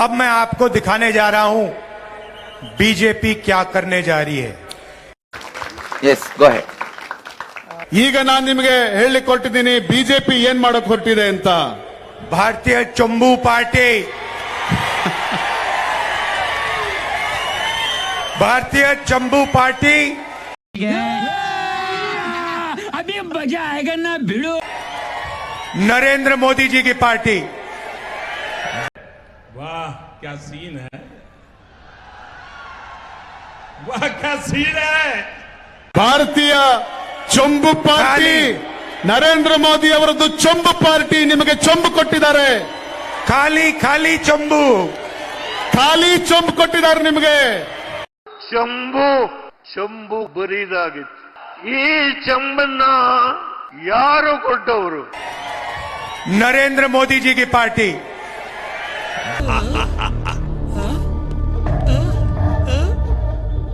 अब मैं आपको दिखाने जा रहा हूं बीजेपी क्या करने जा रही है ಎಸ್ ಗೋ ಹೆಡ್ ಈಗ ನಾನು ನಿಮಗೆ ಹೇಳಲಿಕ್ಕೆ ಹೊರಟಿದ್ದೀನಿ ಬಿಜೆಪಿ ಏನ್ ಮಾಡಕ್ ಹೊರಟಿದೆ ಅಂತ भारतीय चंबू पार्टी भारतीय चंबू पार्टी अभी मजा आएगा ना भिड़ो नरेंद्र मोदी जी की पार्टी वाह क्या सीन है वाह क्या सीन है ಭಾರತೀಯ ಚೊಂಬು ಪಾರ್ಟಿ ಖಾಲಿ. ನರೇಂದ್ರ ಮೋದಿ ಅವರದ್ದು ಚೊಂಬು ಪಾರ್ಟಿ ನಿಮಗೆ ಚೊಂಬು ಕೊಟ್ಟಿದ್ದಾರೆ खाली खाली चंबू ಖಾಲಿ ಚೊಂಬು ಕೊಟ್ಟಿದ್ದಾರೆ ನಿಮಗೆ ಚಂಬು ಚಂಬು ಬರಿದಾಗಿತ್ತು ಈ ಚಂಬನ್ನ ಯಾರು ಕೊಟ್ಟವರು नरेंद्र मोदी जी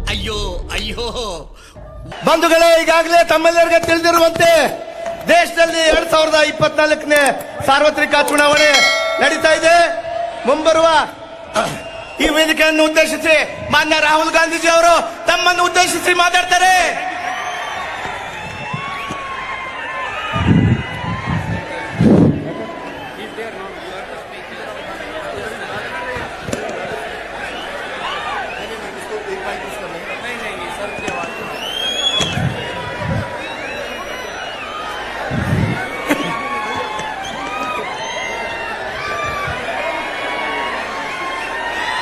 ಅಯ್ಯೋ ಅಯ್ಯೋ. ಬಂಧುಗಳೇ, ಈಗಾಗಲೇ ತಮ್ಮೆಲ್ಲರಿಗೆ ತಿಳಿದಿರುವಂತೆ ದೇಶದಲ್ಲಿ ಎರಡ್ ಸಾವಿರದ ಇಪ್ಪತ್ನಾಲ್ಕನೇ ಸಾರ್ವತ್ರಿಕ ಚುನಾವಣೆ ನಡೀತಾ ಇದೆ. ಮುಂಬರುವ, ಈ ವೇದಿಕೆಯನ್ನು ಉದ್ದೇಶಿಸಿ ಮಾನ್ಯ ರಾಹುಲ್ ಗಾಂಧೀಜಿ ಅವರು ತಮ್ಮನ್ನು ಉದ್ದೇಶಿಸಿ ಮಾತಾಡ್ತಾರೆ.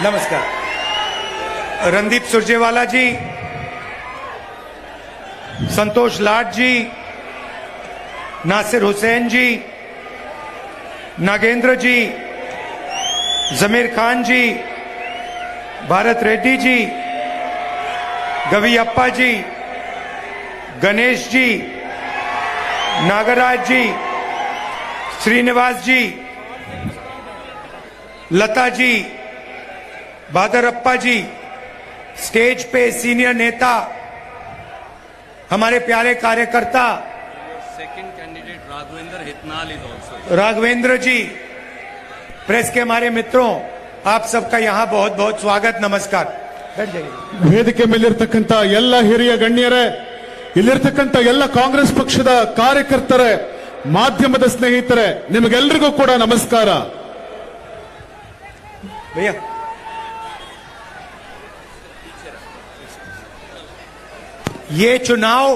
नमस्कार। रणदीप सुरजेवाला जी, संतोष लाट जी, नासिर हुसैन जी, नागेंद्र जी, जमीर खान जी, भारत रेड्डी जी गवीअप्पा जी, गणेश जी, नागराज जी, श्रीनिवास जी, लता जी भादरप्पा जी स्टेज पे सीनियर नेता हमारे प्यारे कार्यकर्ता second candidate Raghavendra Hitnal is also. Raghavendra ji press के हमारे मित्रों आप सबका यहाँ बहुत बहुत स्वागत नमस्कार बैठ जाइए ವೇದಿಕೆ ಮೇಲಿರ್ತಕ್ಕಂಥ ಎಲ್ಲ ಹಿರಿಯ ಗಣ್ಯರೇ ಇಲ್ಲಿರ್ತಕ್ಕಂಥ ಎಲ್ಲ ಕಾಂಗ್ರೆಸ್ ಪಕ್ಷದ ಕಾರ್ಯಕರ್ತರೇ ಮಾಧ್ಯಮದ ಸ್ನೇಹಿತರೆ ನಿಮಗೆಲ್ಲರಿಗೂ ಕೂಡ ನಮಸ್ಕಾರ ये चुनाव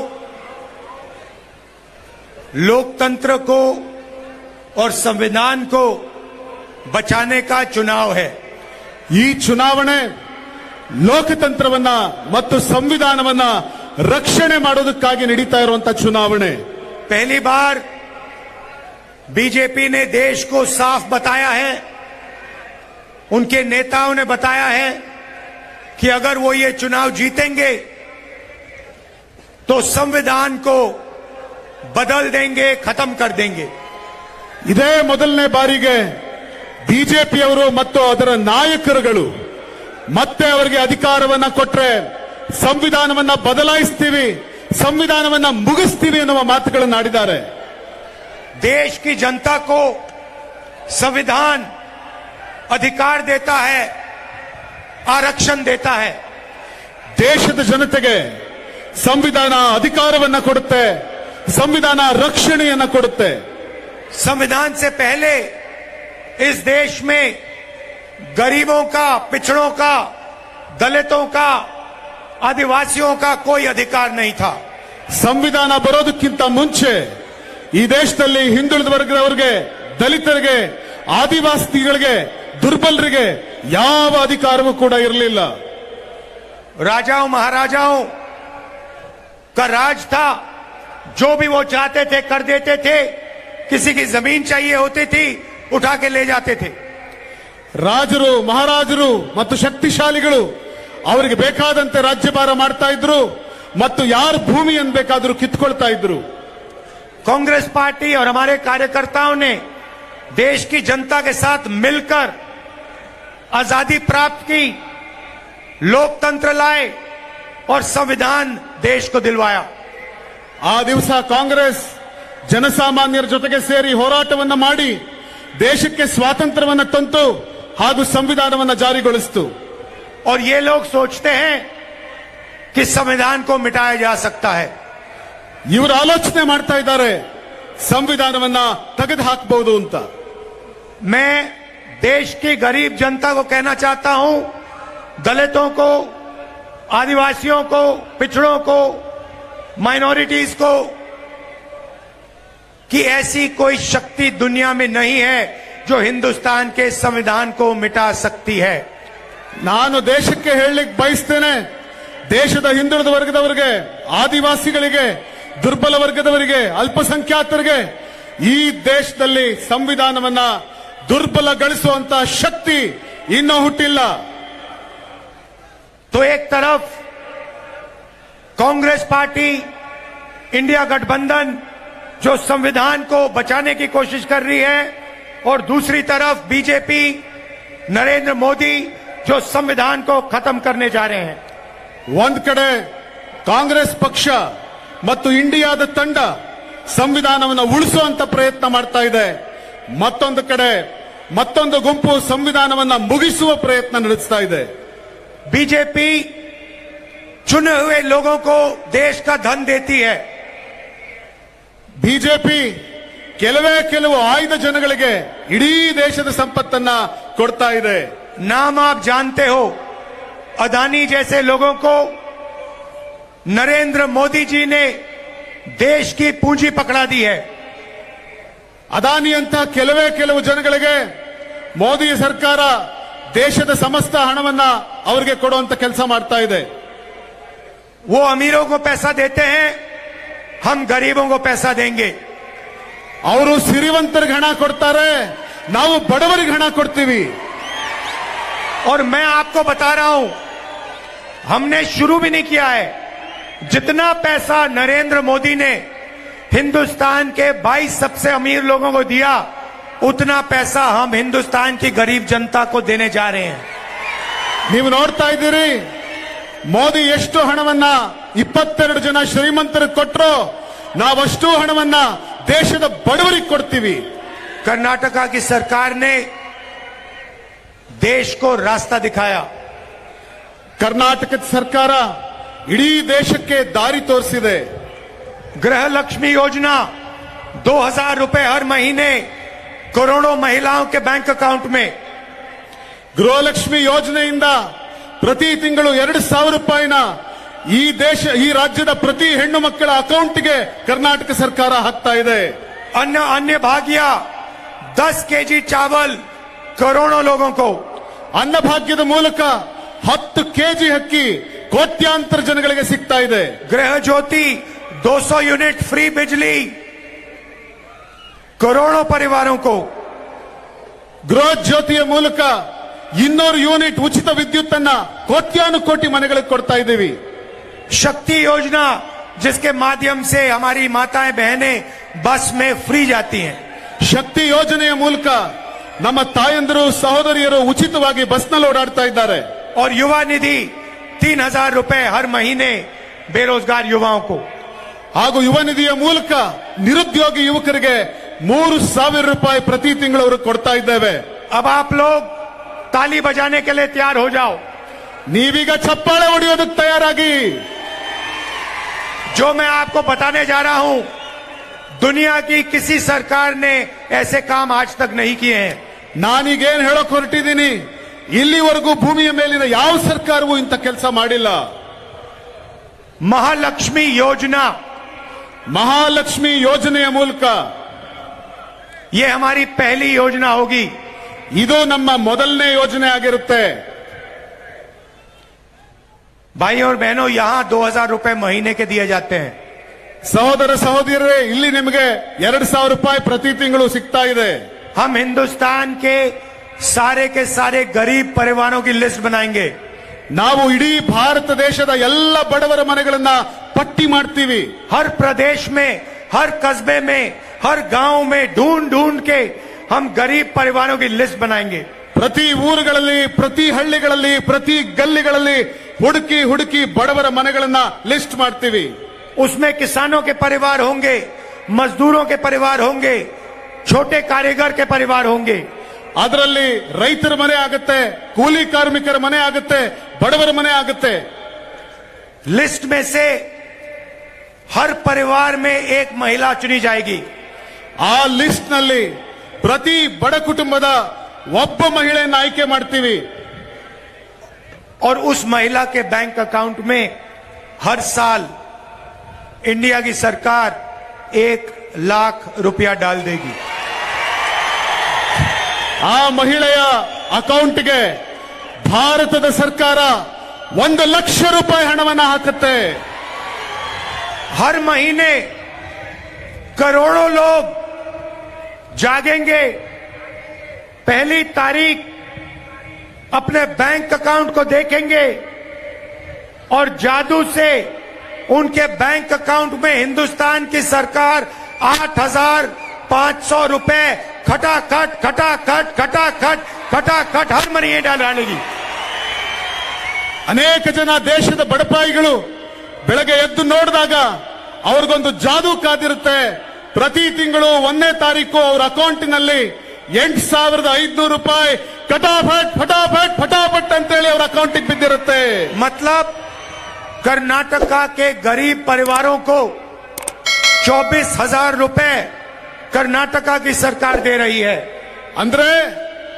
लोकतंत्र को और संविधान को बचाने का चुनाव है ಈ ಚುನಾವಣೆ ಲೋಕತಂತ್ರವನ್ನ ಮತ್ತು ಸಂವಿಧಾನವನ್ನ ರಕ್ಷಣೆ ಮಾಡೋದಕ್ಕಾಗಿ ನಡೀತಾ ಇರುವಂತ ಚುನಾವಣೆ पहली बार बीजेपी ने देश को साफ बताया है उनके नेताओं ने बताया है कि अगर वो ये चुनाव जीतेंगे तो संविधान को बदल देंगे खत्म कर देंगे ಇದೇ ಮೊದಲನೇ ಬಾರಿಗೆ ಬಿಜೆಪಿಯವರು ಮತ್ತು ಅದರ ನಾಯಕರುಗಳು ಮತ್ತೆ ಅವರಿಗೆ ಅಧಿಕಾರವನ್ನ ಕೊಟ್ರೆ ಸಂವಿಧಾನವನ್ನ ಬದಲಾಯಿಸ್ತೀವಿ ಸಂವಿಧಾನವನ್ನ ಮುಗಿಸ್ತೀವಿ ಎನ್ನುವ ಮಾತುಗಳನ್ನು ಆಡಿದ್ದಾರೆ देश की जनता को संविधान अधिकार देता है आरक्षण देता है ದೇಶದ ಜನತೆಗೆ ಸಂವಿಧಾನ ಅಧಿಕಾರವನ್ನ ಕೊಡುತ್ತೆ ಸಂವಿಧಾನ ರಕ್ಷಣೆಯನ್ನ ಕೊಡುತ್ತೆ संविधान से पहले इस देश में गरीबों का पिछड़ों का दलितों का आदिवासियों का कोई अधिकार नहीं था ಸಂವಿಧಾನ ಬರೋದಕ್ಕಿಂತ ಮುಂಚೆ ಈ ದೇಶದಲ್ಲಿ ಹಿಂದುಳಿದ ವರ್ಗದವರಿಗೆ ದಲಿತರಿಗೆ ಆದಿವಾಸಿಗಳಿಗೆ ದುರ್ಬಲರಿಗೆ ಯಾವ ಅಧಿಕಾರವೂ ಕೂಡ ಇರಲಿಲ್ಲ राजाओं महाराजाओं का राज था जो भी वो चाहते थे कर देते थे किसी की जमीन चाहिए होती थी उठा के ले जाते थे ರಾಜರು ಮಹಾರಾಜರು ಮತ್ತು ಶಕ್ತಿಶಾಲಿಗಳು ಅವರಿಗೆ ಬೇಕಾದಂತೆ ರಾಜ್ಯಭಾರ ಮಾಡ್ತಾ ಇದ್ರು ಮತ್ತು ಯಾರು ಭೂಮಿಯನ್ನು ಬೇಕಾದರೂ ಕಿತ್ಕೊಳ್ತಾ ಇದ್ರು कांग्रेस पार्टी और हमारे कार्यकर्ताओं ने देश की जनता के साथ मिलकर आजादी प्राप्त की लोकतंत्र लाए और संविधान देश को दिलवाया ಆ ದಿವಸ ಕಾಂಗ್ರೆಸ್ ಜನಸಾಮಾನ್ಯರ ಜೊತೆಗೆ ಸೇರಿ ಹೋರಾಟವನ್ನ ಮಾಡಿ ದೇಶಕ್ಕೆ ಸ್ವಾತಂತ್ರ್ಯವನ್ನ ತಂತು ಹಾಗೂ ಸಂವಿಧಾನವನ್ನ ಜಾರಿಗೊಳಿಸಿತು और ये लोग सोचते हैं कि संविधान को मिटाया जा सकता है ಇವರು ಆಲೋಚನೆ ಮಾಡ್ತಾ ಇದ್ದಾರೆ ಸಂವಿಧಾನವನ್ನ ತೆಗೆದು ಹಾಕಬಹುದು ಅಂತ मैं देश की गरीब जनता को कहना चाहता हूं दलितों को आदिवासियों को पिछड़ों को माइनॉरिटीज को कि ऐसी कोई शक्ति दुनिया में नहीं है जो हिंदुस्तान के संविधान को मिटा सकती है ನಾನು ದೇಶಕ್ಕೆ ಹೇಳಲಿಕ್ಕೆ ಬಯಸ್ತೇನೆ ದೇಶದ ಹಿಂದುಳಿದ ವರ್ಗದವರಿಗೆ ಆದಿವಾಸಿಗಳಿಗೆ ದುರ್ಬಲ ವರ್ಗದವರಿಗೆ ಅಲ್ಪಸಂಖ್ಯಾತರಿಗೆ ಈ ದೇಶದಲ್ಲಿ ಸಂವಿಧಾನವನ್ನ ದುರ್ಬಲಗೊಳಿಸುವಂತ ಶಕ್ತಿ ಇನ್ನೂ ಹುಟ್ಟಿಲ್ಲ तो एक तरफ कांग्रेस पार्टी इंडिया गठबंधन जो संविधान को बचाने की कोशिश कर रही है और दूसरी तरफ बीजेपी नरेंद्र मोदी जो संविधान को खत्म करने जा रहे हैं ಒಂದ್ ಕಡೆ ಕಾಂಗ್ರೆಸ್ ಪಕ್ಷ ಮತ್ತು ಇಂಡಿಯಾದ ತಂಡ ಸಂವಿಧಾನವನ್ನು ಉಳಿಸುವಂತ ಪ್ರಯತ್ನ ಮಾಡ್ತಾ ಇದೆ ಮತ್ತೊಂದು ಕಡೆ ಮತ್ತೊಂದು ಗುಂಪು ಸಂವಿಧಾನವನ್ನ ಮುಗಿಸುವ ಪ್ರಯತ್ನ ನಡೆಸ್ತಾ ಇದೆ बीजेपी चुने हुए लोगों को देश का धन देती है ಬಿಜೆಪಿ ಕೆಲವೇ ಕೆಲವು ಆಯ್ದ ಜನಗಳಿಗೆ ಇಡೀ ದೇಶದ ಸಂಪತ್ತನ್ನ ಕೊಡ್ತಾ ಇದೆ नाम आप जानते हो अदानी जैसे लोगों को नरेंद्र मोदी जी ने देश की पूंजी पकड़ा दी है ಅದಾನಿ ಅಂತ ಕೆಲವೇ ಕೆಲವು ಜನಗಳಿಗೆ ಮೋದಿ ಸರ್ಕಾರ ದೇಶದ ಸಮಸ್ತ ಹಣವನ್ನ ಅವರಿಗೆ ಕೊಡುವಂತ ಕೆಲಸ ಮಾಡ್ತಾ ಇದೆ वो अमीरों को पैसा देते हैं हम गरीबों को पैसा देंगे ಅವರು ಸಿರಿವಂತರಿಗೆ ಹಣ ಕೊಡ್ತಾರೆ ನಾವು ಬಡವರಿಗೆ ಹಣ ಕೊಡ್ತೀವಿ और मैं आपको बता रहा हूं हमने शुरू भी नहीं किया है जितना पैसा नरेंद्र मोदी ने हिंदुस्तान के 22 सबसे अमीर लोगों को दिया उतना पैसा हम हिंदुस्तान की गरीब जनता को देने जा रहे हैं ನೀವು ನೋಡ್ತಾ ಇದ್ದೀರಿ ಮೋದಿ ಎಷ್ಟು ಹಣವನ್ನ ಇಪ್ಪತ್ತೆರಡು ಜನ ಶ್ರೀಮಂತರಿಗೆ ಕೊಟ್ಟರು ನಾವಷ್ಟು ಹಣವನ್ನ ದೇಶದ ಬಡವರಿಗೆ ಕೊಡ್ತೀವಿ कर्नाटका की सरकार ने देश को रास्ता दिखाया ಕರ್ನಾಟಕದ ಸರ್ಕಾರ ಇಡೀ ದೇಶಕ್ಕೆ ದಾರಿ ತೋರಿಸಿದೆ गृह लक्ष्मी योजना 2000 रुपए हर महीने करोड़ों महिलाओं के बैंक अकाउंट में ಗೃಹಲಕ್ಷ್ಮಿ ಯೋಜನೆಯಿಂದ ಪ್ರತಿ ತಿಂಗಳು ಎರಡು ಸಾವಿರ ರೂಪಾಯಿನ ಈ ದೇಶ ಈ ರಾಜ್ಯದ ಪ್ರತಿ ಹೆಣ್ಣು ಮಕ್ಕಳ ಅಕೌಂಟ್ಗೆ ಕರ್ನಾಟಕ ಸರ್ಕಾರ ಹಾಕ್ತಾ ಇದೆ अन्य अन्य भाग्या 10 केजी चावल करोड़ों लोगों को ಅನ್ನಭಾಗ್ಯದ ಮೂಲಕ ಹತ್ತು ಕೆಜಿ ಅಕ್ಕಿ ಕೋಟ್ಯಾಂತರ ಜನಗಳಿಗೆ ಸಿಗ್ತಾ ಇದೆ गृह ज्योति 200 यूनिट फ्री बिजली करोड़ों परिवारों को ಗೃಹ ಜ್ಯೋತಿಯ ಮೂಲಕ ಇನ್ನೂರು ಯೂನಿಟ್ ಉಚಿತ ವಿದ್ಯುತ್ ಅನ್ನ ಕೋಟ್ಯಾನು ಕೋಟಿ ಮನೆಗಳಿಗೆ ಕೊಡ್ತಾ ಇದ್ದೀವಿ शक्ति योजना जिसके माध्यम से हमारी माताएं बहनें बस में फ्री जाती हैं ಶಕ್ತಿ ಯೋಜನೆಯ ಮೂಲಕ ನಮ್ಮ ತಾಯಂದಿರು ಸಹೋದರಿಯರು ಉಚಿತವಾಗಿ ಬಸ್ನಲ್ಲಿ ಓಡಾಡ್ತಾ ಇದ್ದಾರೆ और युवा निधि तीन हजार रुपए हर महीने बेरोजगार युवाओं को ಹಾಗೂ ಯುವ ನಿಧಿಯ ಮೂಲಕ ನಿರುದ್ಯೋಗಿ ಯುವಕರಿಗೆ ಮೂರು ಸಾವಿರ ರೂಪಾಯಿ ಪ್ರತಿ ತಿಂಗಳು ಅವರು ಕೊಡ್ತಾ ಇದ್ದೇವೆ अब आप लोग ताली बजाने के लिए तैयार हो जाओ ನೀವೀಗ ಚಪ್ಪಾಳೆ ಹೊಡೆಯೋದಕ್ಕೆ ತಯಾರಾಗಿ जो मैं आपको बताने जा रहा हूं दुनिया की किसी सरकार ने ऐसे काम आज तक नहीं किए हैं ನಾನೀಗೇನ್ ಹೇಳಕ್ ಹೊರಟಿದ್ದೀನಿ ಇಲ್ಲಿವರೆಗೂ ಭೂಮಿಯ ಮೇಲಿನ ಯಾವ ಸರ್ಕಾರವೂ ಇಂಥ ಕೆಲಸ ಮಾಡಿಲ್ಲ महालक्ष्मी योजना ಮಹಾಲಕ್ಷ್ಮಿ ಯೋಜನೆಯ ಮೂಲಕ ये हमारी पहली योजना होगी ಇದು ನಮ್ಮ ಮೊದಲನೇ ಯೋಜನೆ ಆಗಿರುತ್ತೆ भाई और बहनों यहां दो हजार रुपए महीने के दिए जाते हैं ಸಹೋದರ ಸಹೋದರರೇ ಇಲ್ಲಿ ನಿಮಗೆ ಎರಡ್ ಸಾವಿರ ರೂಪಾಯಿ ಪ್ರತಿ ತಿಂಗಳು ಸಿಗ್ತಾ ಇದೆ हम हिंदुस्तान के सारे के सारे गरीब परिवारों की लिस्ट बनाएंगे ನಾವು ಇಡೀ ಭಾರತ ದೇಶದ ಎಲ್ಲ ಬಡವರ ಮನೆಗಳನ್ನ ಪಟ್ಟಿ ಮಾಡ್ತೀವಿ हर प्रदेश में हर कस्बे में हर गांव में ढूंढ ढूंढ के हम गरीब परिवारों की लिस्ट बनाएंगे ಪ್ರತಿ ಊರುಗಳಲ್ಲಿ ಪ್ರತಿ ಹಳ್ಳಿಗಳಲ್ಲಿ ಪ್ರತಿ ಗಲ್ಲಿಗಳಲ್ಲಿ ಹುಡುಕಿ ಹುಡುಕಿ ಬಡವರ ಮನೆಗಳನ್ನ ಲಿಸ್ಟ್ ಮಾಡ್ತೀವಿ उसमें किसानों के परिवार होंगे मजदूरों के परिवार होंगे छोटे कारीगर के परिवार होंगे ಅದರಲ್ಲಿ ರೈತರ ಮನೆ ಆಗುತ್ತೆ ಕೂಲಿ ಕಾರ್ಮಿಕರ ಮನೆ ಆಗುತ್ತೆ ಬಡವರ ಮನೆ ಆಗುತ್ತೆ लिस्ट में से हर परिवार में एक महिला चुनी जाएगी ಆ ಲಿಸ್ಟ್ ನಲ್ಲಿ ಪ್ರತಿ ಬಡ ಕುಟುಂಬದ ಒಬ್ಬ ಮಹಿಳೆಯನ್ನು ಆಯ್ಕೆ ಮಾಡ್ತೀವಿ और उस महिला के बैंक अकाउंट में हर साल इंडिया की सरकार एक लाख रुपया डाल देगी ಆ ಮಹಿಳೆಯ ಅಕೌಂಟ್ಗೆ ಭಾರತದ ಸರ್ಕಾರ ಒಂದು ಲಕ್ಷ ರೂಪಾಯಿ ಹಣವನ್ನು ಹಾಕುತ್ತೆ हर महीने करोड़ों लोग जागेंगे पहली तारीख अपने बैंक अकाउंट को देखेंगे और जादू से उनके बैंक अकाउंट में हिंदुस्तान की सरकार आठ हजार पांच सौ रुपए खटाखट खटाखट खटाखट खटाखट हर महीने डालेगी ಅನೇಕ ಜನ ದೇಶದ ಬಡಪಾಯಿಗಳು ಬೆಳಗ್ಗೆ ಎದ್ದು ನೋಡಿದಾಗ ಅವ್ರಿಗೊಂದು ಜಾದೂ ಕಾದಿರುತ್ತೆ ಪ್ರತಿ ತಿಂಗಳು ಒಂದನೇ ತಾರೀಕು ಅವ್ರ ಅಕೌಂಟಿನಲ್ಲಿ ಎಂಟು ಸಾವಿರದ ಐದ್ನೂರು ರೂಪಾಯಿ ಫಟಾಫಟ್ ಫಟಾಫಟ್ ಫಟಾಫಟ್ ಅಂತೇಳಿ ಅವ್ರ ಅಕೌಂಟಿಗೆ ಬಿದ್ದಿರುತ್ತೆ मतलब कर्नाटका के गरीब परिवारों को चौबीस हजार रुपए कर्नाटका की सरकार दे रही है ಅಂದ್ರೆ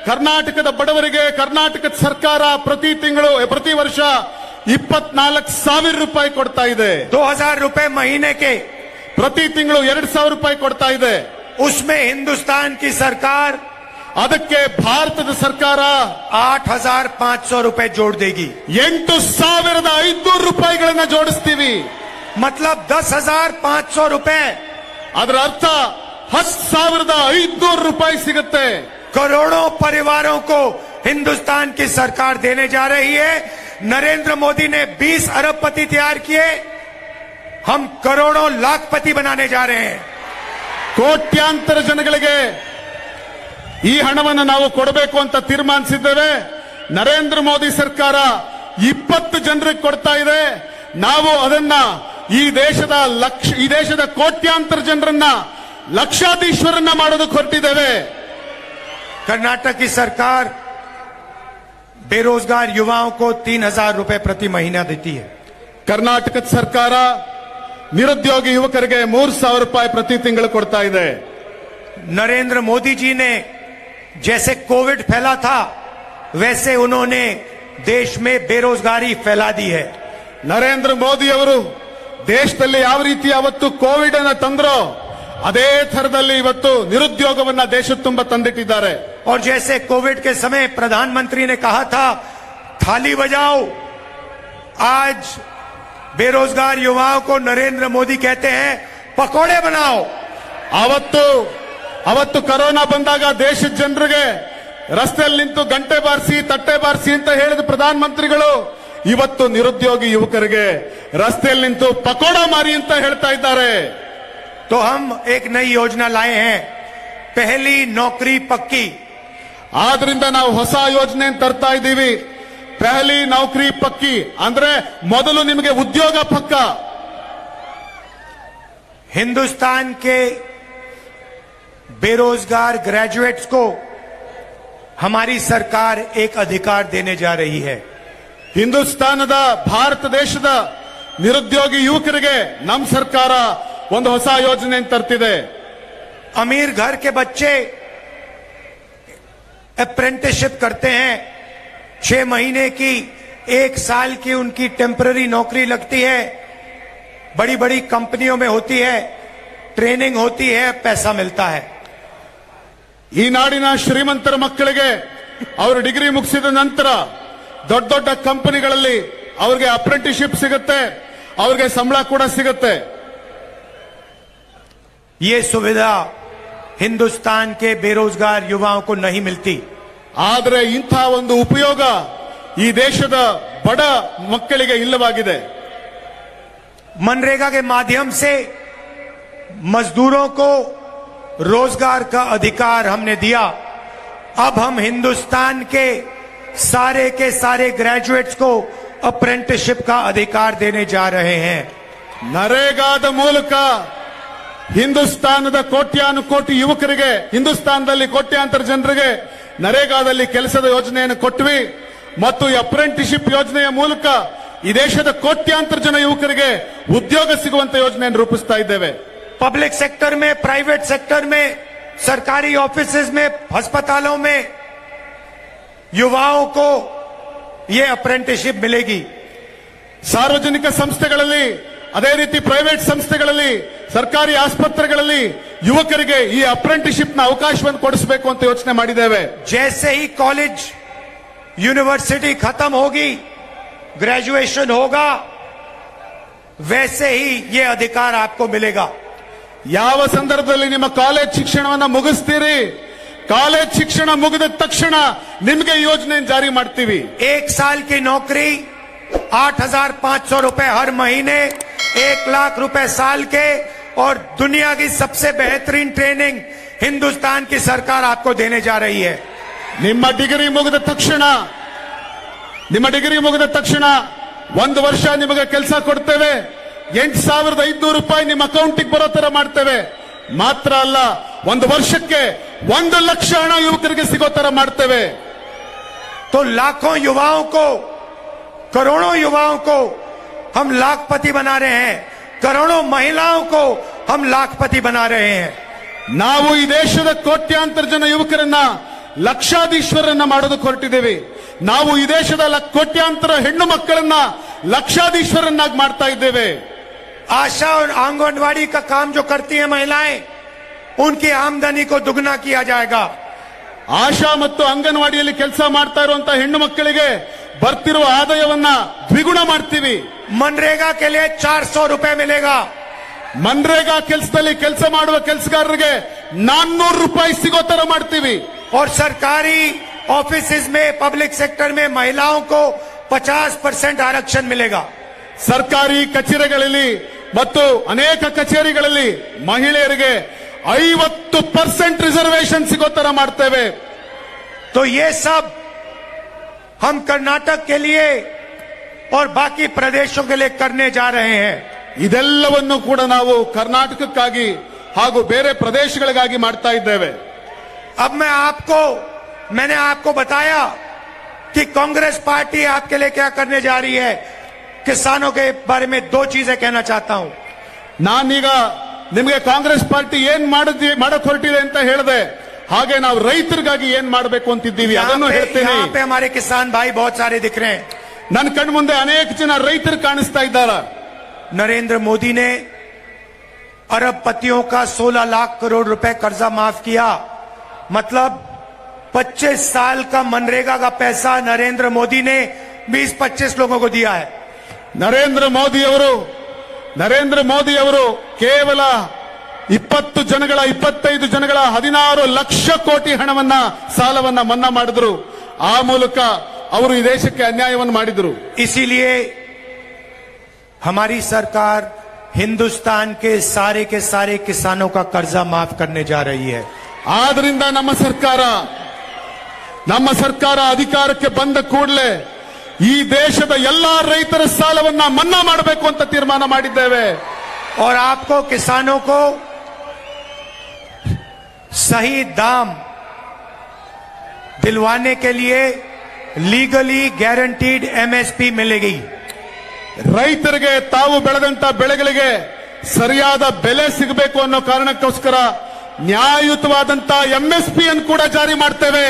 ಕರ್ನಾಟಕದ ಬಡವರಿಗೆ ಕರ್ನಾಟಕದ ಸರ್ಕಾರ ಪ್ರತಿ ತಿಂಗಳು ಪ್ರತಿ ವರ್ಷ ಇಪ್ಪತ್ನಾಲ್ಕು ಸಾವಿರ ರೂಪಾಯಿ ಕೊಡ್ತಾ ಇದೆ दो हजार रुपए महीने के ಪ್ರತಿ ತಿಂಗಳು ಎರಡ್ ಸಾವಿರ ರೂಪಾಯಿ ಕೊಡ್ತಾ ಇದೆ उसमें हिंदुस्तान की सरकार ಅದಕ್ಕೆ ಭಾರತದ ಸರ್ಕಾರ आठ हजार पांच सौ रुपए जोड़ देगी ಎಂಟು ಸಾವಿರದ ಐದ್ನೂರು ರೂಪಾಯಿಗಳನ್ನ ಜೋಡಿಸ್ತೀವಿ मतलब दस हजार पांच सौ रुपए ಅದರ ಅರ್ಥ ಹತ್ತು ಸಾವಿರದ ಐದ್ನೂರು ರೂಪಾಯಿ ಸಿಗುತ್ತೆ करोड़ों परिवारों को हिंदुस्तान की सरकार देने जा रही है नरेंद्र मोदी ने 20 अरबपति तैयार किए हम करोड़ों लाखपति बनाने जा रहे हैं ಕೋಟ್ಯಾಂತರ ಜನಗಳಿಗೆ ಈ ಹಣವನ್ನು ನಾವು ಕೊಡಬೇಕು ಅಂತ ತೀರ್ಮಾನಿಸಿದ್ದೇವೆ ನರೇಂದ್ರ ಮೋದಿ ಸರ್ಕಾರ ಇಪ್ಪತ್ತು ಜನರಿಗೆ ಕೊಡ್ತಾ ಇದೆ ನಾವು ಅದನ್ನ ಈ ದೇಶದ ಲಕ್ಷ ಈ ದೇಶದ ಕೋಟ್ಯಾಂತರ ಜನರನ್ನ ಲಕ್ಷಾಧೀಶ್ವರನ್ನ ಮಾಡೋದಕ್ಕೆ ಹೊರಟಿದ್ದೇವೆ कर्नाटक की सरकार बेरोजगार युवाओं को तीन हजार रुपए प्रति महीना देती है ಕರ್ನಾಟಕದ ಸರ್ಕಾರ ನಿರುದ್ಯೋಗಿ ಯುವಕರಿಗೆ ಮೂರು ಸಾವಿರ ರೂಪಾಯಿ ಪ್ರತಿ ತಿಂಗಳು ಕೊಡ್ತಾ ಇದೆ नरेंद्र मोदी जी ने जैसे कोविड फैला था वैसे उन्होंने देश में बेरोजगारी फैला दी है ನರೇಂದ್ರ ಮೋದಿ ಅವರು ದೇಶದಲ್ಲಿ ಯಾವ ರೀತಿ ಅವತ್ತು ಕೋವಿಡ್ ಅನ್ನ ತಂದ್ರೋ ಅದೇ ಥರದಲ್ಲಿ ಇವತ್ತು ನಿರುದ್ಯೋಗವನ್ನ ದೇಶದ ತುಂಬ ತಂದಿಟ್ಟಿದ್ದಾರೆ और जैसे कोविड के समय प्रधानमंत्री ने कहा था थाली बजाओ आज बेरोजगार युवाओं को नरेंद्र मोदी कहते हैं पकोड़े बनाओ ಅವತ್ತು ಅವತ್ತು ಕರೋನಾ ಬಂದಾಗ ದೇಶದ ಜನರಿಗೆ ರಸ್ತೆಯಲ್ಲಿ ನಿಂತು ಗಂಟೆ ಬಾರಿಸಿ ತಟ್ಟೆ ಬಾರಿಸಿ ಅಂತ ಹೇಳಿದ ಪ್ರಧಾನಮಂತ್ರಿಗಳು ಇವತ್ತು ನಿರುದ್ಯೋಗಿ ಯುವಕರಿಗೆ ರಸ್ತೆಯಲ್ಲಿ ನಿಂತು ಪಕೋಡ ಮಾರಿ ಅಂತ ಹೇಳ್ತಾ ಇದ್ದಾರೆ तो हम एक नई योजना लाए हैं पहली नौकरी पक्की ಆದ್ರಿಂದ ನಾವು ಹೊಸ ಯೋಜನೆ ತರ್ತಾ ಇದ್ದೀವಿ ಪೆಹಲಿ ನೌಕರಿ ಪಕ್ಕಿ ಅಂದ್ರೆ ಮೊದಲು ನಿಮಗೆ ಉದ್ಯೋಗ ಪಕ್ಕ हिंदुस्तान के बेरोजगार ग्रेजुएट्स को हमारी सरकार एक अधिकार देने जा रही है ಹಿಂದೂಸ್ತಾನದ ಭಾರತ ದೇಶದ ನಿರುದ್ಯೋಗಿ ಯುವಕರಿಗೆ ನಮ್ಮ ಸರ್ಕಾರ ಒಂದು ಹೊಸ ಯೋಜನೆ ತರ್ತಿದೆ अमीर घर के बच्चे अप्रेंटिसशिप करते हैं छह महीने की एक साल की उनकी टेम्पररी नौकरी लगती है बड़ी बड़ी कंपनियों में होती है ट्रेनिंग होती है पैसा मिलता है ಈ ನಾಡಿನ ಶ್ರೀಮಂತರ ಮಕ್ಕಳಿಗೆ ಅವರು ಡಿಗ್ರಿ ಮುಗಿಸಿದ ನಂತರ ದೊಡ್ಡ ದೊಡ್ಡ ಕಂಪನಿಗಳಲ್ಲಿ ಅವ್ರಿಗೆ ಅಪ್ರೆಂಟಿಸ್ಶಿಪ್ ಸಿಗುತ್ತೆ ಅವ್ರಿಗೆ ಸಂಬಳ ಕೂಡ ಸಿಗುತ್ತೆ ये सुविधा हिंदुस्तान के बेरोजगार युवाओं को नहीं मिलती ಆದರೆ ಇಂಥ ಒಂದು ಉಪಯೋಗ ಈ ದೇಶದ ಬಡ ಮಕ್ಕಳಿಗೆ ಇಲ್ಲವಾಗಿದೆ मनरेगा के माध्यम से मजदूरों को रोजगार का अधिकार हमने दिया अब हम हिंदुस्तान के सारे के सारे ग्रेजुएट्स को अप्रेंटिसशिप का अधिकार देने जा रहे हैं ನರೇಗಾದ ಮೂಲಕ ಹಿಂದೂಸ್ತಾನದ ಕೋಟ್ಯಾನು ಕೋಟಿ ಯುವಕರಿಗೆ ಹಿಂದೂಸ್ತಾನದಲ್ಲಿ ಕೋಟ್ಯಾಂತರ ಜನರಿಗೆ ನರೇಗಾದಲ್ಲಿ ಕೆಲಸದ ಯೋಜನೆಯನ್ನು ಕೊಟ್ವಿ ಮತ್ತು ಈ ಅಪ್ರೆಂಟಿಶಿಪ್ ಯೋಜನೆಯ ಮೂಲಕ ಈ ದೇಶದ ಕೋಟ್ಯಾಂತರ ಜನ ಯುವಕರಿಗೆ ಉದ್ಯೋಗ ಸಿಗುವಂತ ಯೋಜನೆಯನ್ನು ರೂಪಿಸ್ತಾ ಇದ್ದೇವೆ पब्लिक सेक्टर में प्राइवेट सेक्टर में सरकारी ऑफिसेज में अस्पतालों में युवाओं को ये अप्रेंटिसशिप मिलेगी ಸಾರ್ವಜನಿಕ ಸಂಸ್ಥೆಗಳಲ್ಲಿ ಅದೇ ರೀತಿ ಪ್ರೈವೇಟ್ ಸಂಸ್ಥೆಗಳಲ್ಲಿ ಸರ್ಕಾರಿ ಆಸ್ಪತ್ರೆಗಳಲ್ಲಿ ಯುವಕರಿಗೆ ಈ ಅಪ್ರೆಂಟಿಶಿಪ್ನ ಅವಕಾಶವನ್ನು ಕೊಡಿಸಬೇಕು ಅಂತ ಯೋಚನೆ ಮಾಡಿದ್ದೇವೆ. ಜೈಸೆ ಈ ಕಾಲೇಜ್ ಯೂನಿವರ್ಸಿಟಿ ಖತಮ್ ಹೋಗಿ ಗ್ರಾಜುಯೇಷನ್ ಹೋಗಾ ವೇಸೆ ಹಿ ಯೇ ಅಧಿಕಾರ ಆಪ್ಕೋ ಮಿಲೇಗಾ? ಯಾವ ಸಂದರ್ಭದಲ್ಲಿ ನಿಮ್ಮ ಕಾಲೇಜ್ ಶಿಕ್ಷಣವನ್ನು ಮುಗಿಸ್ತೀರಿ? ಕಾಲೇಜ್ ಶಿಕ್ಷಣ ಮುಗಿದ ತಕ್ಷಣ ನಿಮಗೆ ಯೋಜನೆ ಜಾರಿ ಮಾಡ್ತೀವಿ. ಏಕ್ ಸಾಲ್ ಕಿ ನೌಕರಿ आठ हजार पांच सौ रूपए हर महीने एक लाख रुपए साल के और दुनिया की सबसे बेहतरीन ट्रेनिंग हिंदुस्तान की सरकार आपको देने जा रही है ನಿಮ್ಮ ಡಿಗ್ರಿ ಮುಗಿದ ತಕ್ಷಣ ನಿಮ್ಮ ಡಿಗ್ರಿ ಮುಗಿದ ತಕ್ಷಣ ಒಂದು ವರ್ಷ ನಿಮಗೆ ಕೆಲಸ ಕೊಡ್ತೇವೆ ಎಂಟು ಸಾವಿರದ ಐದ್ನೂರು ರೂಪಾಯಿ ನಿಮ್ಮ ಅಕೌಂಟಿಗೆ ಬರೋ ತರ ಮಾಡ್ತೇವೆ ಮಾತ್ರ ಅಲ್ಲ ಒಂದು ವರ್ಷಕ್ಕೆ ಒಂದು ಲಕ್ಷ ಹಣ ಯುವಕರಿಗೆ ಸಿಗೋ ತರ ಮಾಡ್ತೇವೆ तो लाखों युवाओं को करोड़ों युवाओं को हम लाखपति बना रहे हैं करोड़ों महिलाओं को हम लाखपति बना रहे हैं ನಾವು ಈ ದೇಶದ ಕೋಟ್ಯಾಂತರ ಜನ ಯುವಕರನ್ನ ಲಕ್ಷಾಧೀಶ್ವರನ್ನ ಮಾಡೋದಕ್ಕೆ ಹೊರಟಿದ್ದೇವೆ ನಾವು ಈ ದೇಶದ ಲ- ಕೋಟ್ಯಾಂತರ ಹೆಣ್ಣು ಮಕ್ಕಳನ್ನ ಲಕ್ಷಾಧೀಶ್ವರನ್ನಾಗಿ ಮಾಡ್ತಾ ಇದ್ದೇವೆ आशा और आंगनवाड़ी का काम जो करती हैं महिलाएं उनकी आमदनी को दुगना किया जाएगा ಆಶಾ ಮತ್ತು ಅಂಗನವಾಡಿಯಲ್ಲಿ ಕೆಲಸ ಮಾಡ್ತಾ ಇರುವಂತ ಹೆಣ್ಣು ಮಕ್ಕಳಿಗೆ ಬರ್ತಿರುವ ಆದಾಯವನ್ನ ದ್ವಿಗುಣ ಮಾಡ್ತೀವಿ मनरेगा के लिए चार सौ रूपये मिलेगा ಮನ್ರೇಗಾ ಕೆಲಸದಲ್ಲಿ ಕೆಲಸ ಮಾಡುವ ಕೆಲಸಗಾರರಿಗೆ ನಾನ್ನೂರು ರೂಪಾಯಿ ಸಿಗೋ ತರ ಮಾಡ್ತೀವಿ और सरकारी ऑफिस में पब्लिक सेक्टर में महिलाओं को 50 परसेंट आरक्षण मिलेगा ಸರ್ಕಾರಿ ಕಚೇರಿಗಳಲ್ಲಿ ಮತ್ತು ಅನೇಕ ಕಚೇರಿಗಳಲ್ಲಿ ಮಹಿಳೆಯರಿಗೆ ಐವತ್ತು ಪರ್ಸೆಂಟ್ ರಿಸರ್ವೇಶನ್ ಸಿಗೋ ತರ ಮಾಡ್ತೇವೆ तो ये सब हम कर्नाटक के लिए और बाकी प्रदेशों के लिए करने जा रहे हैं ಇದೆಲ್ಲವನ್ನು ಕೂಡ ನಾವು ಕರ್ನಾಟಕಕ್ಕಾಗಿ ಹಾಗೂ ಬೇರೆ ಪ್ರದೇಶಗಳಿಗಾಗಿ ಮಾಡ್ತಾ ಇದ್ದೇವೆ अब मैं आपको मैंने आपको बताया कि कांग्रेस पार्टी आपके लिए क्या करने जा रही है किसानों के बारे में दो चीजें कहना चाहता हूं ನಾನೀಗ ನಿಮಗೆ ಕಾಂಗ್ರೆಸ್ ಪಾರ್ಟಿ ಏನ್ ಮಾಡದಿ ಮಾಡಕ್ ಹೊರಟಿದೆ ಅಂತ ಹೇಳಿದೆ ಹಾಗೆ ನಾವು ರೈತರಿಗಾಗಿ ಏನ್ ಮಾಡಬೇಕು ಅಂತಿದ್ದೀವಿ यहाँ ಅದನ್ನು पे, ಹೇಳ್ತೀನಿ यहाँ पे हमारे किसान भाई बहुत सारे दिख रहे हैं ನನ್ನ ಕಣ್ಮುಂದೆ ಅನೇಕ ಜನ ರೈತರು ಕಾಣಿಸ್ತಾ ಇದ್ದಾರೆ नरेंद्र मोदी ने अरबपतियों का 16 लाख करोड़ रुपए कर्जा माफ किया मतलब 25 साल का मनरेगा का पैसा नरेंद्र मोदी ने 20-25 लोगों को दिया है ನರೇಂದ್ರ ಮೋದಿ ಅವರು ನರೇಂದ್ರ ಮೋದಿ ಅವರು ಕೇವಲ ಇಪ್ಪತ್ತು ಜನಗಳ ಇಪ್ಪತ್ತೈದು ಜನಗಳ ಹದಿನಾರು ಲಕ್ಷ ಕೋಟಿ ಹಣವನ್ನ ಸಾಲವನ್ನ ಮನ್ನಾ ಮಾಡಿದ್ರು ಆ ಮೂಲಕ ಅವರು ಈ ದೇಶಕ್ಕೆ ಅನ್ಯಾಯವನ್ನು ಮಾಡಿದ್ರು इसीलिए हमारी सरकार हिंदुस्तान के सारे के सारे किसानों का कर्जा माफ करने जा रही है ಆದ್ರಿಂದ ನಮ್ಮ ಸರ್ಕಾರ ನಮ್ಮ ಸರ್ಕಾರ ಅಧಿಕಾರಕ್ಕೆ ಬಂದ ಕೂಡಲೇ ಈ ದೇಶದ ಎಲ್ಲಾ ರೈತರ ಸಾಲವನ್ನ ಮನ್ನಾ ಮಾಡಬೇಕು ಅಂತ ತೀರ್ಮಾನ ಮಾಡಿದ್ದೇವೆ और आपको किसानों को सही दाम दिलवाने के लिए लीगली गारंटीड एमएसपी मिलेगी ರೈತರಿಗೆ ತಾವು ಬೆಳೆದಂತ ಬೆಳೆಗಳಿಗೆ ಸರಿಯಾದ ಬೆಲೆ ಸಿಗಬೇಕು ಅನ್ನೋ ಕಾರಣಕ್ಕೋಸ್ಕರ ನ್ಯಾಯಯುತವಾದಂತ ಎಂಎಸ್ಪಿ ಅನ್ನು ಕೂಡ ಜಾರಿ ಮಾಡ್ತೇವೆ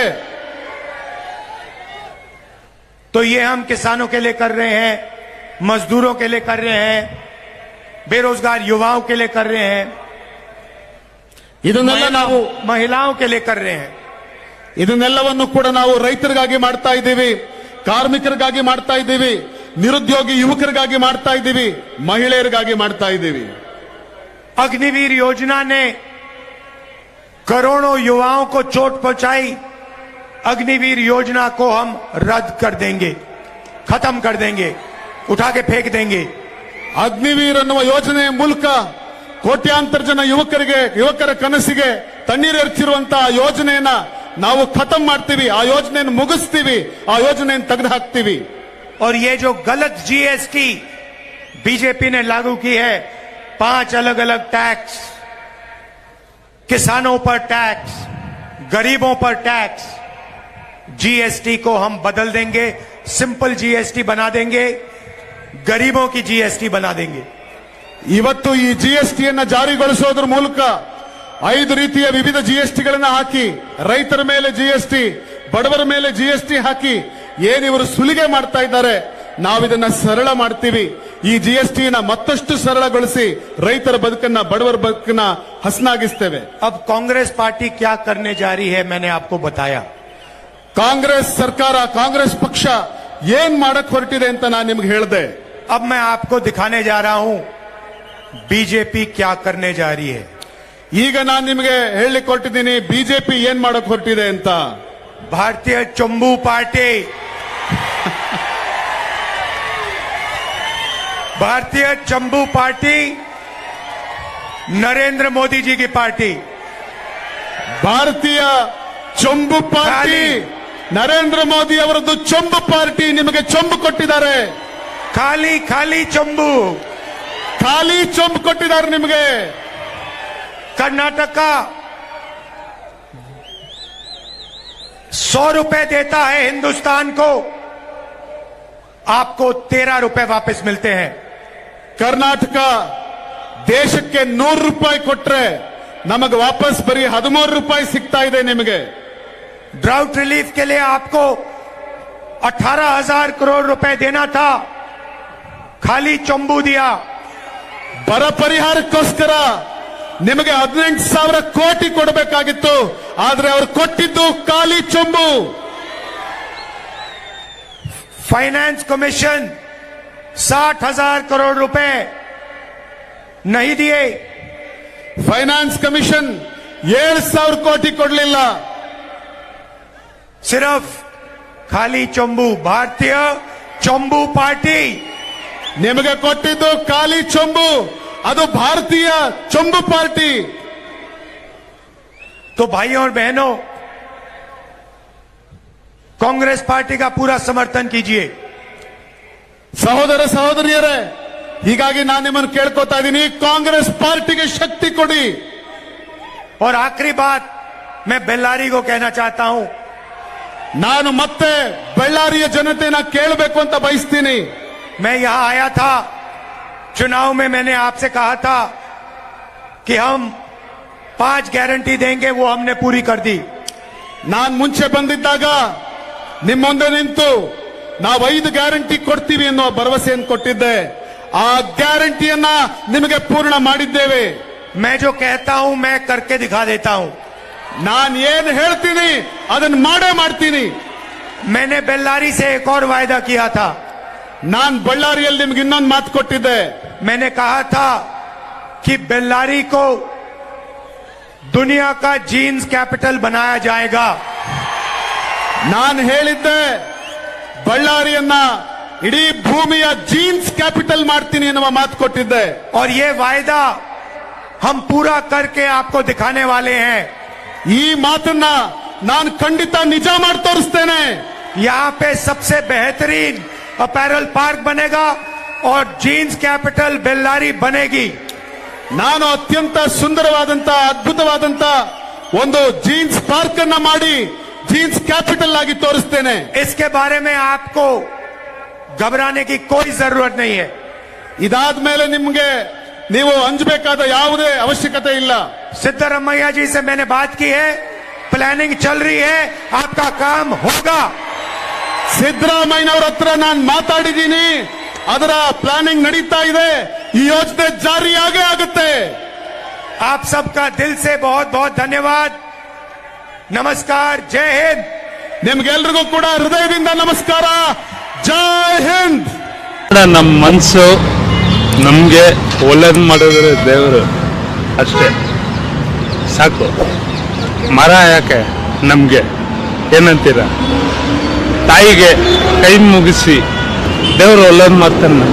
तो ये हम किसानों के लिए कर रहे हैं मजदूरों के लिए कर रहे हैं बेरोजगार युवाओं के लिए कर रहे हैं ಇದನ್ನೆಲ್ಲ ನಾವು महिलाओं महिलाओं के लिए कर रहे हैं ಇದನ್ನೆಲ್ಲವನ್ನು ಕೂಡ ನಾವು ರೈತರಿಗಾಗಿ ಮಾಡ್ತಾ ಇದ್ದೀವಿ ಕಾರ್ಮಿಕರಿಗಾಗಿ ಮಾಡ್ತಾ ಇದ್ದೀವಿ ನಿರುದ್ಯೋಗಿ ಯುವಕರಿಗಾಗಿ ಮಾಡ್ತಾ ಇದ್ದೀವಿ ಮಹಿಳೆಯರಿಗಾಗಿ ಮಾಡ್ತಾ ಇದ್ದೀವಿ अग्निवीर योजना ने करोड़ों युवाओं को चोट पहुंचाई अग्निवीर योजना को हम रद्द कर देंगे खत्म कर देंगे उठा के फेंक देंगे ಅಗ್ನಿವೀರ್ ಅನ್ನುವ ಯೋಜನೆಯ ಮೂಲಕ ಕೋಟ್ಯಾಂತರ ಜನ ಯುವಕರಿಗೆ ಯುವಕರ ಕನಸಿಗೆ ತಣ್ಣೀರು ಎರಚಿರುವಂತಹ ಯೋಜನೆಯನ್ನ ನಾವು ಖತಮ್ ಮಾಡ್ತೀವಿ ಆ ಯೋಜನೆಯನ್ನು ಮುಗಿಸ್ತೀವಿ ಆ ಯೋಜನೆಯನ್ನು ತೆಗೆದು ಹಾಕ್ತೀವಿ और ये जो गलत जीएसटी बीजेपी ने लागू की है पांच अलग अलग टैक्स किसानों पर टैक्स गरीबों पर टैक्स जीएसटी को हम बदल देंगे सिंपल जीएसटी बना देंगे गरीबों की जीएसटी बना देंगे ಇವತ್ತು ಈ ಜಿಎಸ್ಟಿಯನ್ನ ಜಾರಿಗೊಳಿಸೋದ್ರ ಮೂಲಕ ಐದು ರೀತಿಯ ವಿವಿಧ ಜಿಎಸ್ಟಿಗಳನ್ನ ಹಾಕಿ ರೈತರ ಮೇಲೆ ಜಿಎಸ್ಟಿ ಬಡವರ ಮೇಲೆ ಜಿಎಸ್ಟಿ ಹಾಕಿ ಏನಿವರು ಸುಲಿಗೆ ಮಾಡ್ತಾ ಇದ್ದಾರೆ ನಾವಿದನ್ನ ಸರಳ ಮಾಡ್ತೀವಿ ಈ ಜಿಎಸ್ಟಿನ ಮತ್ತಷ್ಟು ಸರಳಗೊಳಿಸಿ ರೈತರ ಬದುಕನ್ನ ಬಡವರ ಬದುಕನ್ನ ಹಸನಾಗಿಸ್ತೇವೆ अब कांग्रेस पार्टी क्या करने जा रही है मैंने आपको बताया ಕಾಂಗ್ರೆಸ್ ಸರ್ಕಾರ ಕಾಂಗ್ರೆಸ್ ಪಕ್ಷ ಏನ್ ಮಾಡಕ್ ಹೊರಟಿದೆ ಅಂತ ನಾನು ನಿಮ್ಗೆ ಹೇಳಿದೆ अब मैं आपको दिखाने जा रहा हूं बीजेपी क्या करने जा रही है ಈಗ ನಾನು ನಿಮಗೆ ಹೇಳಲಿಕ್ಕೆ ಹೊರಟಿದ್ದೀನಿ ಬಿಜೆಪಿ ಏನ್ ಮಾಡಕ್ ಹೊರಟಿದೆ ಅಂತ भारतीय चंबू पार्टी भारतीय चंबू पार्टी नरेंद्र मोदी जी की पार्टी ಭಾರತೀಯ ಚೊಂಬು ಪಾರ್ಟಿ ಖಾಲಿ. ನರೇಂದ್ರ ಮೋದಿ ಅವರದ್ದು ಚೊಂಬು ಪಾರ್ಟಿ ನಿಮಗೆ ಚೊಂಬು ಕೊಟ್ಟಿದ್ದಾರೆ खाली खाली चंबू ಖಾಲಿ ಚೊಂಬು ಕೊಟ್ಟಿದ್ದಾರೆ ನಿಮಗೆ कर्नाटका सौ रुपए देता है हिंदुस्तान को आपको तेरह रुपए वापस मिलते हैं ಕರ್ನಾಟಕ ದೇಶಕ್ಕೆ ನೂರು ರೂಪಾಯಿ ಕೊಟ್ರೆ ನಮಗೆ ವಾಪಸ್ ಬರೀ ಹದಿಮೂರು ರೂಪಾಯಿ ಸಿಗ್ತಾ ಇದೆ ನಿಮಗೆ ड्राउट रिलीफ के लिए आपको अठारह हजार करोड़ रुपए देना था खाली चंबू दिया ಬರ ಪರಿಹಾರಕ್ಕೋಸ್ಕರ ನಿಮಗೆ ಹದಿನೆಂಟು ಸಾವಿರ ಕೋಟಿ ಕೊಡಬೇಕಾಗಿತ್ತು ಆದ್ರೆ ಅವ್ರು ಕೊಟ್ಟಿದ್ದು ಖಾಲಿ ಚೊಂಬು फाइनेंस कमीशन साठ हजार करोड़ रुपए नहीं दिए ಫೈನಾನ್ಸ್ ಕಮಿಷನ್ ಏಳು ಸಾವಿರ ಕೋಟಿ ಕೊಡಲಿಲ್ಲ सिर्फ खाली चंबू भारतीय चंबू पार्टी ನಿಮಗೆ ಕೊಟ್ಟಿದ್ದು ಖಾಲಿ ಚೊಂಬು ಅದು ಭಾರತೀಯ ಚೊಂಬು ಪಾರ್ಟಿ तो भाइयों और बहनों कांग्रेस पार्टी का पूरा समर्थन कीजिए ಸಹೋದರ ಸಹೋದರಿಯರೇ ಹೀಗಾಗಿ ನಾನು ನಿಮ್ಮನ್ನು ಕೇಳ್ಕೊತಾ ಇದ್ದೀನಿ ಕಾಂಗ್ರೆಸ್ ಪಾರ್ಟಿಗೆ ಶಕ್ತಿ ಕೊಡಿ और आखिरी बात मैं बेल्लारी को कहना चाहता हूं ನಾನು ಮತ್ತೆ ಬಳ್ಳಾರಿಯ ಜನತೆನ ಕೇಳಬೇಕು ಅಂತ ಬಯಸ್ತೀನಿ मैं यहां आया था चुनाव में मैंने आपसे कहा था कि हम पांच गारंटी देंगे वो हमने पूरी कर दी ನಾನ್ ಮುಂಚೆ ಬಂದಿದ್ದಾಗ ನಿಮ್ಮ ಮುಂದೆ ನಿಂತು ನಾವು ಐದು ಗ್ಯಾರಂಟಿ ಕೊಡ್ತೀವಿ ಅನ್ನುವ ಭರವಸೆಯನ್ನು ಕೊಟ್ಟಿದ್ದೆ ಆ ಗ್ಯಾರಂಟಿಯನ್ನ ನಿಮಗೆ ಪೂರ್ಣ ಮಾಡಿದ್ದೇವೆ मैं जो कहता हूं मैं करके दिखा देता हूं ನಾನು ಏನ್ ಹೇಳ್ತೀನಿ ಅದನ್ನ ಮಾಡೇ ಮಾಡ್ತೀನಿ मैंने बेल्लारी से एक और वायदा किया था ನಾನ್ ಬಳ್ಳಾರಿಯಲ್ಲಿ ನಿಮ್ಗೆ ಇನ್ನೊಂದು ಮಾತು ಕೊಟ್ಟಿದ್ದೆ मैंने कहा था कि बेल्लारी को दुनिया का जीन्स कैपिटल बनाया जाएगा ನಾನು ಹೇಳಿದ್ದೆ ಬಳ್ಳಾರಿಯನ್ನ ಇಡೀ ಭೂಮಿಯ ಜೀನ್ಸ್ ಕ್ಯಾಪಿಟಲ್ ಮಾಡ್ತೀನಿ ಎನ್ನುವ ಮಾತು ಕೊಟ್ಟಿದ್ದೆ और ये वायदा हम पूरा करके आपको दिखाने वाले हैं ಈ ಮಾತನ್ನ ನಾನು ಖಂಡಿತ ನಿಜ ಮಾಡಿ ತೋರಿಸ್ತೇನೆ यहाँ पे सबसे बेहतरीन अपैरल पार्क बनेगा और जीन्स कैपिटल बेल्लारी बनेगी ನಾನು ಅತ್ಯಂತ ಸುಂದರವಾದಂತ ಅದ್ಭುತವಾದಂತ ಒಂದು ಜೀನ್ಸ್ ಪಾರ್ಕ್ ಅನ್ನ ಮಾಡಿ ಜೀನ್ಸ್ ಕ್ಯಾಪಿಟಲ್ ಆಗಿ ತೋರಿಸ್ತೇನೆ इसके बारे में आपको घबराने की कोई जरूरत नहीं है ಇದಾದ್ಮೇಲೆ ನಿಮ್ಗೆ ನೀವು ಅಂಜಬೇಕಾದ ಯಾವುದೇ ಅವಶ್ಯಕತೆ ಇಲ್ಲ सिद्धरमैया जी से मैंने बात की है प्लानिंग चल रही है आपका काम होगा ಸಿದ್ದರಾಮಯ್ಯನವರ ಹತ್ರ ನಾನು ಮಾತಾಡಿದ್ದೀನಿ ಅದರ ಪ್ಲಾನಿಂಗ್ ನಡೀತಾ ಇದೆ ಈ ಯೋಜನೆ ಜಾರಿಯಾಗೇ ಆಗುತ್ತೆ आप सबका दिल से बहुत बहुत धन्यवाद नमस्कार जय हिंद ನಿಮ್ಗೆಲ್ರಿಗೂ ಕೂಡ ಹೃದಯದಿಂದ ನಮಸ್ಕಾರ ಜೈ ಹಿಂದ್ ನಮ್ಮ ಮನಸ್ಸು ನಮಗೆ ಒಳ್ಳೇದು ಮಾಡಿದ್ರೆ ದೇವರು ಅಷ್ಟೇ ಸಾಕು ಮರ ಯಾಕೆ ನಮಗೆ ಏನಂತೀರ ತಾಯಿಗೆ ಕೈ ಮುಗಿಸಿ ದೇವರು ಒಳ್ಳೇದು ಮಾಡ್ತಾನೆ